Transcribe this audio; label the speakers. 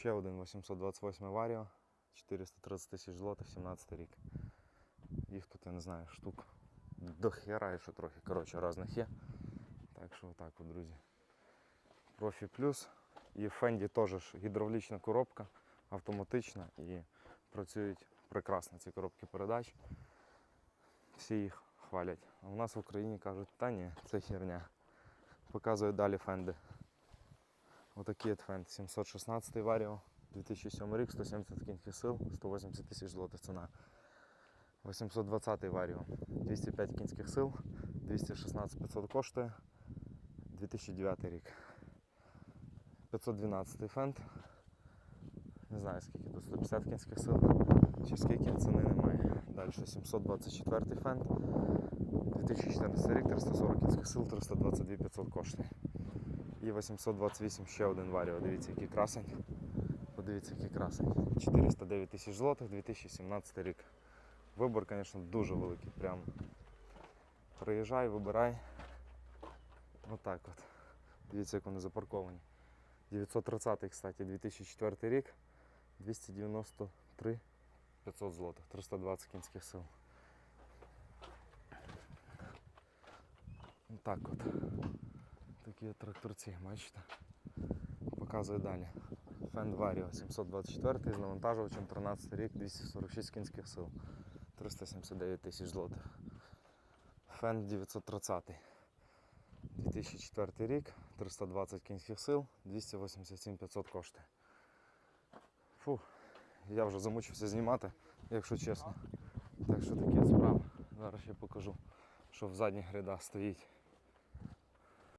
Speaker 1: Ще один 828 Варіо, 430 тисяч злотих, 17 рік. Їх тут, я не знаю, штук до хера, трохи, коротше, різних є. Так що отак, от, друзі. Профі плюс. І в Фенді теж гідравлічна коробка, автоматична і працюють прекрасно ці коробки передач. Всі їх хвалять. А у нас в Україні кажуть, та ні, це херня. Показую далі фенди. Отакий от фенд 716 Варіо, 2007 рік, 170 кінських сил, 180 тисяч злотих ціна. 820 Варіо, 205 кінських сил, 216 500 коштує, 2009 рік. 512 фенд. Не знаю скільки тут 150 кінських сил, чи скільки ціни немає. Далі 724 фенд. 2014 рік, 340 кінських сил, 322 500 коштує. І 828 ще один варіо. Дивіться, який красень. Подивіться, який красень. 409 тисяч злотих, 2017 рік. Вибор, звісно, дуже великий. Прям приїжджай, вибирай. Отак от. Дивіться, як вони запарковані. 930, кстати, 2004 рік. 293 500 злотих, 320 кінських сил. Так от. Такі тракторці, бачите. Показую далі. Vario 724 з навантажувачем 13 рік, 246 кінських сил, 379 тисяч злотих. Фенд 930 2004 рік, 320 кінських сил, 287 500 коштує. Фу, я вже замучився знімати, якщо чесно. Так що такі от справи. Зараз ще покажу, що в задніх рядах стоїть